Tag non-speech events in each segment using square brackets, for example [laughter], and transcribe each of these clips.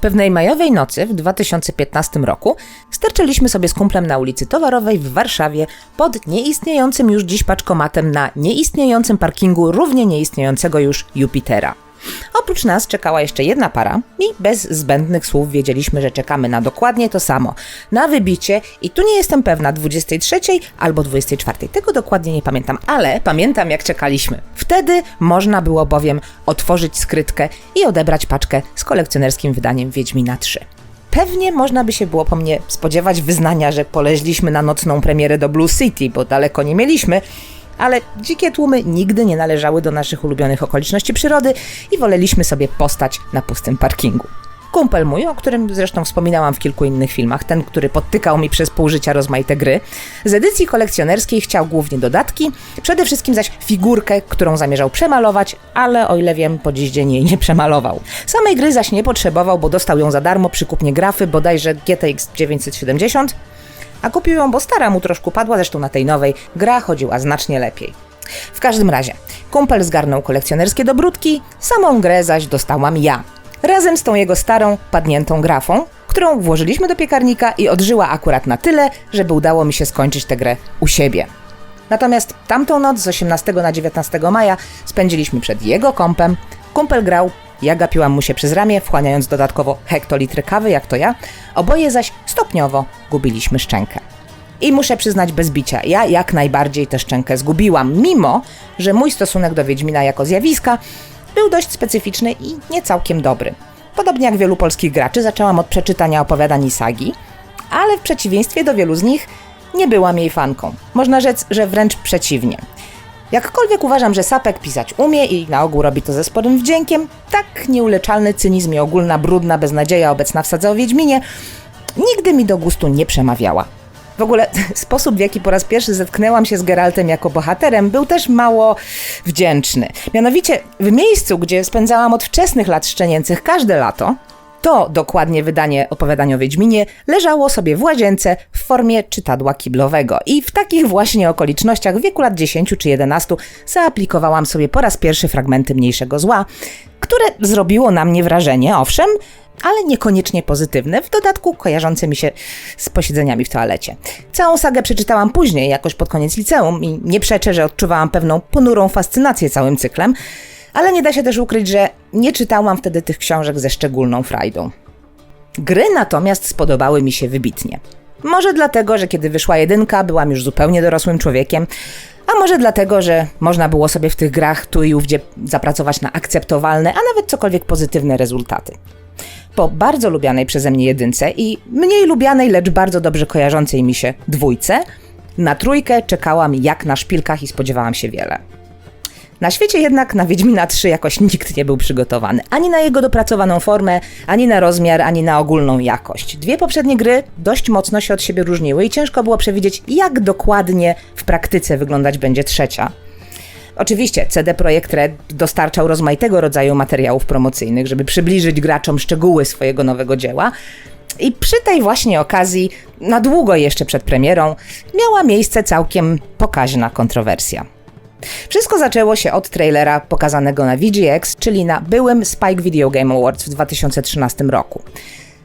Pewnej majowej nocy w 2015 roku sterczyliśmy sobie z kumplem na ulicy Towarowej w Warszawie pod nieistniejącym już dziś paczkomatem na nieistniejącym parkingu równie nieistniejącego już Jupitera. Oprócz nas czekała jeszcze jedna para i bez zbędnych słów wiedzieliśmy, że czekamy na dokładnie to samo. Na wybicie i tu nie jestem pewna 23 albo 24. Tego dokładnie nie pamiętam, ale pamiętam jak czekaliśmy. Wtedy można było bowiem otworzyć skrytkę i odebrać paczkę z kolekcjonerskim wydaniem Wiedźmina 3. Pewnie można by się było po mnie spodziewać wyznania, że poleźliśmy na nocną premierę do Blue City, bo daleko nie mieliśmy, ale dzikie tłumy nigdy nie należały do naszych ulubionych okoliczności przyrody i woleliśmy sobie postać na pustym parkingu. Kumpel mój, o którym zresztą wspominałam w kilku innych filmach, ten, który podtykał mi przez pół życia rozmaite gry, z edycji kolekcjonerskiej chciał głównie dodatki, przede wszystkim zaś figurkę, którą zamierzał przemalować, ale o ile wiem, po dziś dzień jej nie przemalował. Samej gry zaś nie potrzebował, bo dostał ją za darmo przy kupnie grafy, bodajże GTX 970, a kupił ją, bo stara mu troszkę padła, zresztą na tej nowej gra chodziła znacznie lepiej. W każdym razie, kumpel zgarnął kolekcjonerskie dobrótki, samą grę zaś dostałam ja. Razem z tą jego starą, padniętą grafą, którą włożyliśmy do piekarnika i odżyła akurat na tyle, żeby udało mi się skończyć tę grę u siebie. Natomiast tamtą noc z 18 na 19 maja spędziliśmy przed jego kompem. Kumpel grał, ja gapiłam mu się przez ramię, wchłaniając dodatkowo hektolitry kawy, jak to ja. Oboje zaś stopniowo gubiliśmy szczękę. I muszę przyznać bez bicia, ja jak najbardziej tę szczękę zgubiłam, mimo że mój stosunek do Wiedźmina jako zjawiska był dość specyficzny i nie całkiem dobry. Podobnie jak wielu polskich graczy, zaczęłam od przeczytania opowiadań i sagi, ale w przeciwieństwie do wielu z nich nie byłam jej fanką. Można rzec, że wręcz przeciwnie. Jakkolwiek uważam, że Sapek pisać umie i na ogół robi to ze sporym wdziękiem, tak nieuleczalny cynizm i ogólna brudna beznadzieja obecna w sadze o Wiedźminie nigdy mi do gustu nie przemawiała. W ogóle [laughs] sposób, w jaki po raz pierwszy zetknęłam się z Geraltem jako bohaterem, był też mało wdzięczny. Mianowicie w miejscu, gdzie spędzałam od wczesnych lat szczenięcych każde lato, to dokładnie wydanie opowiadania o Wiedźminie leżało sobie w łazience w formie czytadła kiblowego. I w takich właśnie okolicznościach w wieku lat 10 czy 11 zaaplikowałam sobie po raz pierwszy fragmenty mniejszego zła, które zrobiło na mnie wrażenie, owszem, ale niekoniecznie pozytywne, w dodatku kojarzące mi się z posiedzeniami w toalecie. Całą sagę przeczytałam później, jakoś pod koniec liceum i nie przeczę, że odczuwałam pewną ponurą fascynację całym cyklem, ale nie da się też ukryć, że nie czytałam wtedy tych książek ze szczególną frajdą. Gry natomiast spodobały mi się wybitnie. Może dlatego, że kiedy wyszła jedynka, byłam już zupełnie dorosłym człowiekiem, a może dlatego, że można było sobie w tych grach tu i ówdzie zapracować na akceptowalne, a nawet cokolwiek pozytywne rezultaty. Po bardzo lubianej przeze mnie jedynce i mniej lubianej, lecz bardzo dobrze kojarzącej mi się dwójce, na trójkę czekałam jak na szpilkach i spodziewałam się wiele. Na świecie jednak na Wiedźmina 3 jakoś nikt nie był przygotowany. Ani na jego dopracowaną formę, ani na rozmiar, ani na ogólną jakość. Dwie poprzednie gry dość mocno się od siebie różniły i ciężko było przewidzieć, jak dokładnie w praktyce wyglądać będzie trzecia. Oczywiście CD Projekt Red dostarczał rozmaitego rodzaju materiałów promocyjnych, żeby przybliżyć graczom szczegóły swojego nowego dzieła. I przy tej właśnie okazji, na długo jeszcze przed premierą, miała miejsce całkiem pokaźna kontrowersja. Wszystko zaczęło się od trailera pokazanego na VGX, czyli na byłym Spike Video Game Awards w 2013 roku.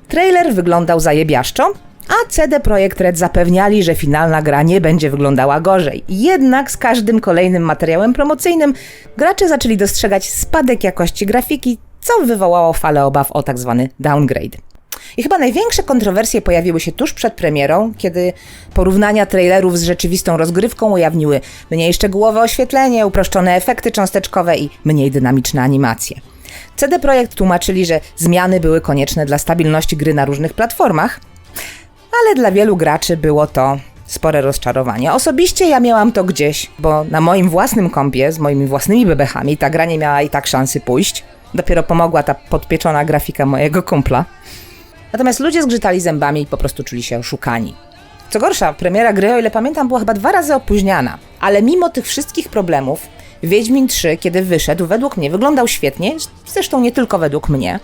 Trailer wyglądał zajebiaszczo, a CD Projekt Red zapewniali, że finalna gra nie będzie wyglądała gorzej. Jednak z każdym kolejnym materiałem promocyjnym gracze zaczęli dostrzegać spadek jakości grafiki, co wywołało falę obaw o tak zwany downgrade. I chyba największe kontrowersje pojawiły się tuż przed premierą, kiedy porównania trailerów z rzeczywistą rozgrywką ujawniły mniej szczegółowe oświetlenie, uproszczone efekty cząsteczkowe i mniej dynamiczne animacje. CD Projekt tłumaczyli, że zmiany były konieczne dla stabilności gry na różnych platformach, ale dla wielu graczy było to spore rozczarowanie. Osobiście ja miałam to gdzieś, bo na moim własnym kompie z moimi własnymi bebechami ta gra nie miała i tak szansy pójść. Dopiero pomogła ta podpieczona grafika mojego kumpla. Natomiast ludzie zgrzytali zębami i po prostu czuli się oszukani. Co gorsza, premiera gry, o ile pamiętam, była chyba dwa razy opóźniana. Ale mimo tych wszystkich problemów, Wiedźmin 3, kiedy wyszedł, według mnie wyglądał świetnie, zresztą nie tylko według mnie.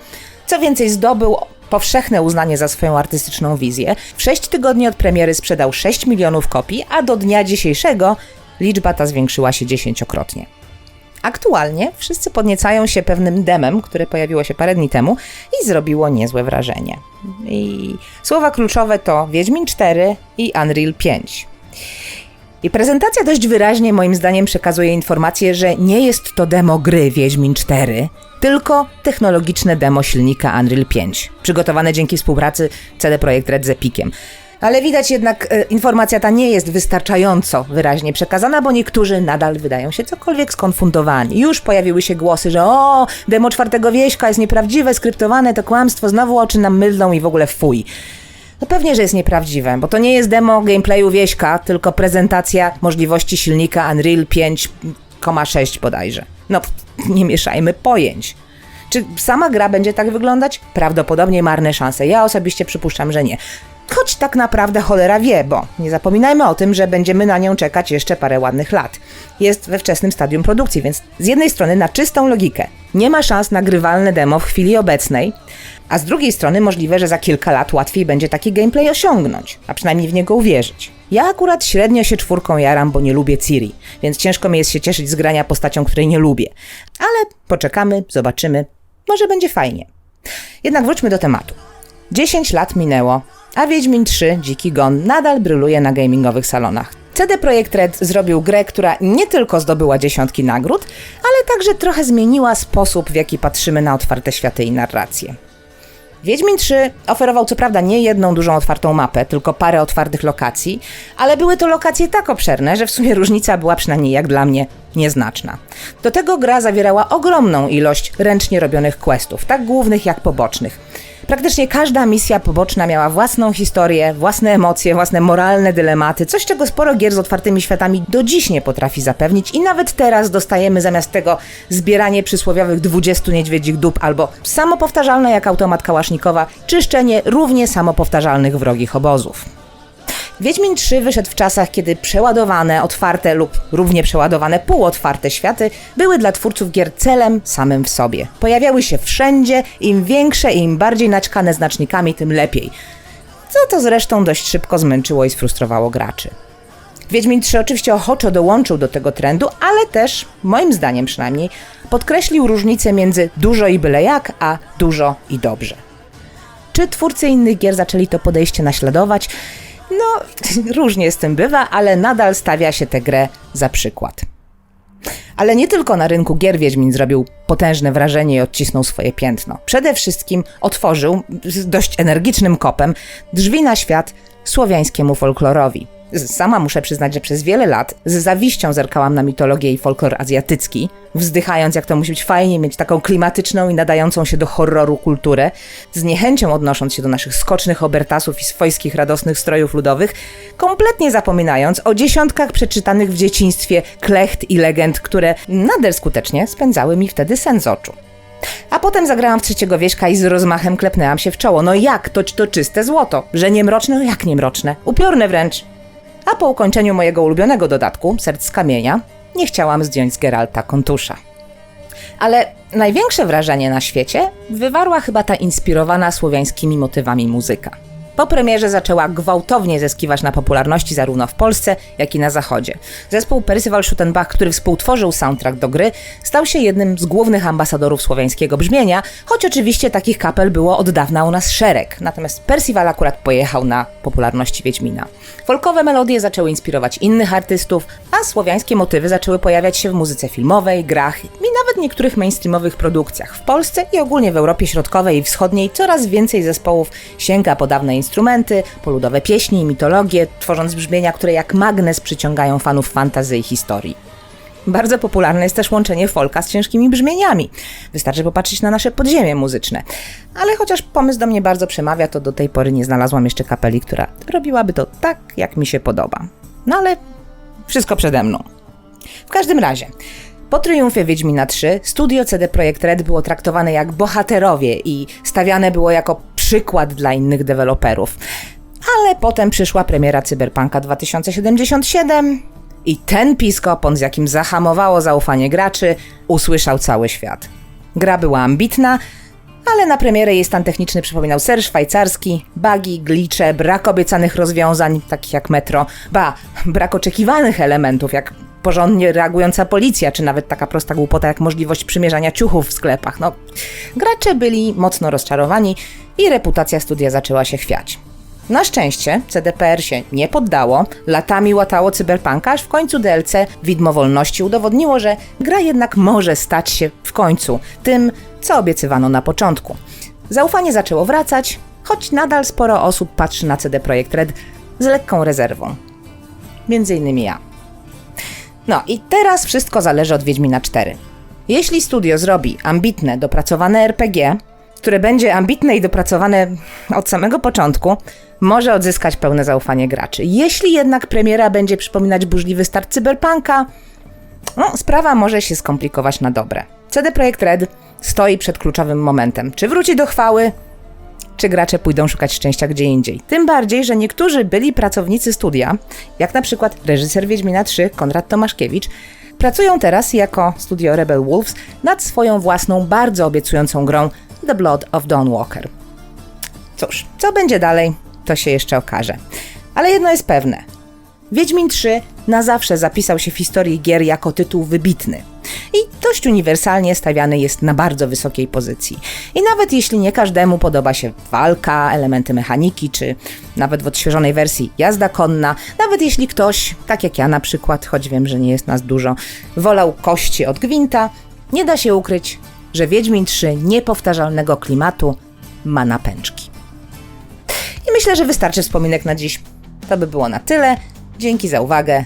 Co więcej, zdobył powszechne uznanie za swoją artystyczną wizję. W 6 tygodni od premiery sprzedał 6 milionów kopii, a do dnia dzisiejszego liczba ta zwiększyła się dziesięciokrotnie. Aktualnie wszyscy podniecają się pewnym demem, które pojawiło się parę dni temu i zrobiło niezłe wrażenie. I słowa kluczowe to Wiedźmin 4 i Unreal 5. I prezentacja dość wyraźnie moim zdaniem przekazuje informację, że nie jest to demo gry Wiedźmin 4, tylko technologiczne demo silnika Unreal 5, przygotowane dzięki współpracy CD Projekt Red z Epiciem. Ale widać jednak, e, informacja ta nie jest wystarczająco wyraźnie przekazana, bo niektórzy nadal wydają się cokolwiek skonfundowani. Już pojawiły się głosy, że o, demo czwartego wieśka jest nieprawdziwe, skryptowane, to kłamstwo, znowu oczy nam mydlą i w ogóle fuj. No pewnie, że jest nieprawdziwe, bo to nie jest demo gameplayu wieśka, tylko prezentacja możliwości silnika Unreal 5,6 bodajże. No, [laughs] nie mieszajmy pojęć. Czy sama gra będzie tak wyglądać? Prawdopodobnie marne szanse. Ja osobiście przypuszczam, że nie. Choć tak naprawdę cholera wie, bo nie zapominajmy o tym, że będziemy na nią czekać jeszcze parę ładnych lat. Jest we wczesnym stadium produkcji, więc z jednej strony na czystą logikę nie ma szans na grywalne demo w chwili obecnej, a z drugiej strony możliwe, że za kilka lat łatwiej będzie taki gameplay osiągnąć, a przynajmniej w niego uwierzyć. Ja akurat średnio się czwórką jaram, bo nie lubię Ciri, więc ciężko mi jest się cieszyć z grania postacią, której nie lubię. Ale poczekamy, zobaczymy, może będzie fajnie. Jednak wróćmy do tematu. 10 lat minęło, a Wiedźmin 3 Dziki Gon nadal bryluje na gamingowych salonach. CD Projekt Red zrobił grę, która nie tylko zdobyła dziesiątki nagród, ale także trochę zmieniła sposób, w jaki patrzymy na otwarte światy i narracje. Wiedźmin 3 oferował co prawda nie jedną dużą otwartą mapę, tylko parę otwartych lokacji, ale były to lokacje tak obszerne, że w sumie różnica była przynajmniej jak dla mnie nieznaczna. Do tego gra zawierała ogromną ilość ręcznie robionych questów, tak głównych jak pobocznych. Praktycznie każda misja poboczna miała własną historię, własne emocje, własne moralne dylematy, coś czego sporo gier z otwartymi światami do dziś nie potrafi zapewnić i nawet teraz dostajemy zamiast tego zbieranie przysłowiowych 20 niedźwiedzich dup albo samopowtarzalne jak automat kałasznikowa, czyszczenie równie samopowtarzalnych wrogich obozów. Wiedźmin 3 wyszedł w czasach, kiedy przeładowane, otwarte lub równie przeładowane półotwarte światy były dla twórców gier celem samym w sobie. Pojawiały się wszędzie, im większe i im bardziej naćkane znacznikami, tym lepiej. Co to zresztą dość szybko zmęczyło i sfrustrowało graczy. Wiedźmin 3 oczywiście ochoczo dołączył do tego trendu, ale też, moim zdaniem przynajmniej, podkreślił różnicę między dużo i byle jak, a dużo i dobrze. Czy twórcy innych gier zaczęli to podejście naśladować? No, [laughs] różnie z tym bywa, ale nadal stawia się tę grę za przykład. Ale nie tylko na rynku gier Wiedźmin zrobił potężne wrażenie i odcisnął swoje piętno. Przede wszystkim otworzył z dość energicznym kopem drzwi na świat słowiańskiemu folklorowi. Sama muszę przyznać, że przez wiele lat z zawiścią zerkałam na mitologię i folklor azjatycki, wzdychając, jak to musi być fajnie mieć taką klimatyczną i nadającą się do horroru kulturę, z niechęcią odnosząc się do naszych skocznych obertasów i swojskich radosnych strojów ludowych, kompletnie zapominając o dziesiątkach przeczytanych w dzieciństwie klecht i legend, które nader skutecznie spędzały mi wtedy sen z oczu. A potem zagrałam w trzeciego wieśka i z rozmachem klepnęłam się w czoło. No jak? To, to czyste złoto. Że nie mroczne? No jak nie mroczne? Upiorne wręcz. A po ukończeniu mojego ulubionego dodatku, Serc z Kamienia, nie chciałam zdjąć z Geralta kontusza. Ale największe wrażenie na świecie wywarła chyba ta inspirowana słowiańskimi motywami muzyka. Po premierze zaczęła gwałtownie zyskiwać na popularności zarówno w Polsce, jak i na zachodzie. Zespół Percival Schuttenbach, który współtworzył soundtrack do gry, stał się jednym z głównych ambasadorów słowiańskiego brzmienia, choć oczywiście takich kapel było od dawna u nas szereg. Natomiast Percival akurat pojechał na popularności Wiedźmina. Folkowe melodie zaczęły inspirować innych artystów, a słowiańskie motywy zaczęły pojawiać się w muzyce filmowej, grach i nawet niektórych mainstreamowych produkcjach. W Polsce i ogólnie w Europie Środkowej i Wschodniej coraz więcej zespołów sięga po dawne instrumenty, po ludowe pieśni i mitologie, tworząc brzmienia, które jak magnes przyciągają fanów fantazy i historii. Bardzo popularne jest też łączenie folka z ciężkimi brzmieniami. Wystarczy popatrzeć na nasze podziemie muzyczne. Ale chociaż pomysł do mnie bardzo przemawia, to do tej pory nie znalazłam jeszcze kapeli, która robiłaby to tak, jak mi się podoba. No ale wszystko przede mną. W każdym razie, po triumfie Wiedźmina 3 studio CD Projekt Red było traktowane jak bohaterowie i stawiane było jako przykład dla innych deweloperów. Ale potem przyszła premiera Cyberpunka 2077 i ten piskopon, z jakim zahamowało zaufanie graczy, usłyszał cały świat. Gra była ambitna, ale na premierę jej stan techniczny przypominał ser szwajcarski, bugi, glicze, brak obiecanych rozwiązań, takich jak metro, ba, brak oczekiwanych elementów, jak porządnie reagująca policja, czy nawet taka prosta głupota jak możliwość przymierzania ciuchów w sklepach. No, gracze byli mocno rozczarowani i reputacja studia zaczęła się chwiać. Na szczęście CDPR się nie poddało, latami łatało cyberpunka, aż w końcu DLC Widmo Wolności udowodniło, że gra jednak może stać się w końcu tym, co obiecywano na początku. Zaufanie zaczęło wracać, choć nadal sporo osób patrzy na CD Projekt Red z lekką rezerwą. Między innymi ja. No i teraz wszystko zależy od Wiedźmina 4. Jeśli studio zrobi ambitne, dopracowane RPG, które będzie ambitne i dopracowane od samego początku, może odzyskać pełne zaufanie graczy. Jeśli jednak premiera będzie przypominać burzliwy start cyberpunka, no, sprawa może się skomplikować na dobre. CD Projekt Red stoi przed kluczowym momentem. Czy wróci do chwały, czy gracze pójdą szukać szczęścia gdzie indziej. Tym bardziej, że niektórzy byli pracownicy studia, jak na przykład reżyser Wiedźmina 3 Konrad Tomaszkiewicz, pracują teraz jako studio Rebel Wolves nad swoją własną, bardzo obiecującą grą The Blood of Dawnwalker. Cóż, co będzie dalej, to się jeszcze okaże. Ale jedno jest pewne. Wiedźmin 3 na zawsze zapisał się w historii gier jako tytuł wybitny. I dość uniwersalnie stawiany jest na bardzo wysokiej pozycji. I nawet jeśli nie każdemu podoba się walka, elementy mechaniki, czy nawet w odświeżonej wersji jazda konna, nawet jeśli ktoś, tak jak ja na przykład, choć wiem, że nie jest nas dużo, wolał kości od gwinta, nie da się ukryć, że Wiedźmin 3 niepowtarzalnego klimatu ma napęczki. I myślę, że wystarczy wspominek na dziś. To by było na tyle. Dzięki za uwagę